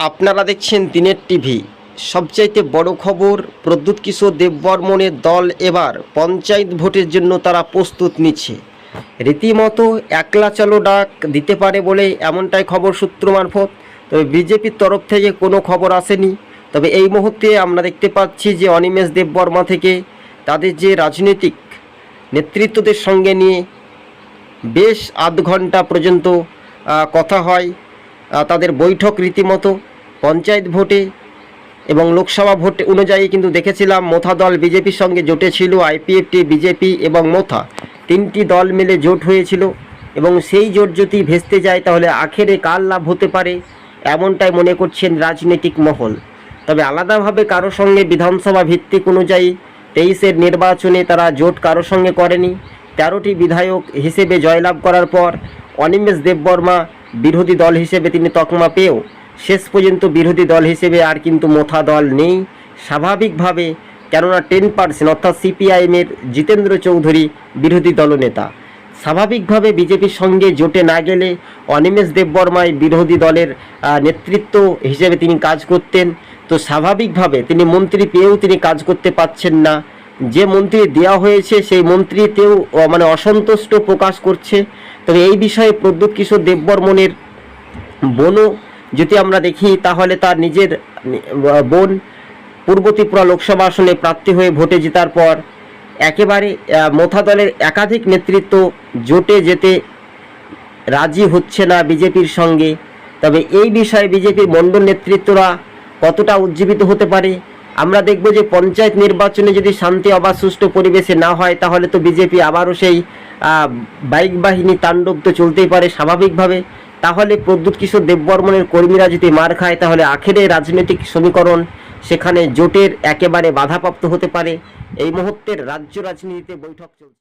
আপনারা দেখছেন দিনের টিভি। সবচাইতে বড় খবর, প্রদ্যুৎ কিশোর দেববর্মনের দল এবার পঞ্চায়েত ভোটের জন্য তারা প্রস্তুত নিচ্ছে। রীতিমতো একলা চলো ডাক দিতে পারে বলে এমনটাই খবর সূত্র মারফত। তবে বিজেপির তরফ থেকে কোনো খবর আসেনি। তবে এই মুহূর্তে আমরা দেখতে পাচ্ছি যে অনিমেষ দেববর্মা থেকে তাদের যে রাজনৈতিক নেতৃত্বদের সঙ্গে নিয়ে বেশ আধ ঘণ্টা পর্যন্ত কথা হয় তাদের বৈঠক রীতিমতো। পঞ্চায়েত ভোটে এবং লোকসভা ভোট অনুযায়ী কিন্তু দেখেছিলাম মোথা দল বিজেপির সঙ্গে জোটে ছিল আইপিএফটি বিজেপি এবং মোথা। তিনটি দল মিলে জোট হয়েছিল এবং সেই জোট যদি ভেস্তে যায় তাহলে আখেরে কার লাভ হতে পারে এমনটাই মনে করছেন রাজনৈতিক মহল। তবে আলাদাভাবে কারও সঙ্গে বিধানসভা ভিত্তিক অনুযায়ী তেইশের নির্বাচনে তারা জোট কারও সঙ্গে করেনি। তেরোটি বিধায়ক হিসেবে জয়লাভ করার পর অনিমেষ দেববর্মা বিরোধী দল হিসেবে তিনি তকমা পেয়েও শেষ পর্যন্ত বিরোধী দল হিসেবে আর কিন্তু মোথা দল নেই। স্বাভাবিকভাবে কেননা টেন পার্সেন্ট অর্থাৎ সিপিআইএমের জিতেন্দ্র চৌধুরী বিরোধী দলনেতা স্বাভাবিকভাবে বিজেপির সঙ্গে জোটে না গেলে অনিমেষ দেববর্মায় বিরোধী দলের নেতৃত্ব হিসেবে তিনি কাজ করতেন। তো স্বাভাবিকভাবে তিনি মন্ত্রী পেয়েও তিনি কাজ করতে পারছেন না। যে মন্ত্রী দেওয়া হয়েছে সেই মন্ত্রীতেও মানে অসন্তুষ্ট প্রকাশ করছে। তবে এই বিষয়ে প্রদ্যুৎ কিশোর দেববর্মনের বোনও যদি আমরা দেখি, তাহলে তার নিজের বোন পূর্ব ত্রিপুরা লোকসভা আসনে প্রার্থী হয়ে ভোটে জেতার পর একেবারে মোথা দলের একাধিক নেতৃত্ব জোটে যেতে রাজি হচ্ছে না বিজেপির সঙ্গে। তবে এই বিষয়ে বিজেপির মণ্ডল নেতৃত্বরা কতটা উজ্জীবিত হতে পারে? আমরা দেখব যে পঞ্চায়েত নির্বাচনে যদি শান্তি অবাধ সুষ্ঠু পরিবেশে না হয়, তাহলে তো বিজেপি আবারও সেই বাইক বাহিনী তাণ্ডব তো চলতেই পারে স্বাভাবিকভাবে। তাহলে প্রদ্যুৎ কিশোর দেববর্মনের কর্মীরা যদি মার খায়, তাহলে আখেরে রাজনৈতিক সমীকরণ সেখানে জোটের একেবারে বাধাপ্রাপ্ত হতে পারে। এই মুহূর্তের রাজ্য রাজনীতিতে বৈঠক চলছে।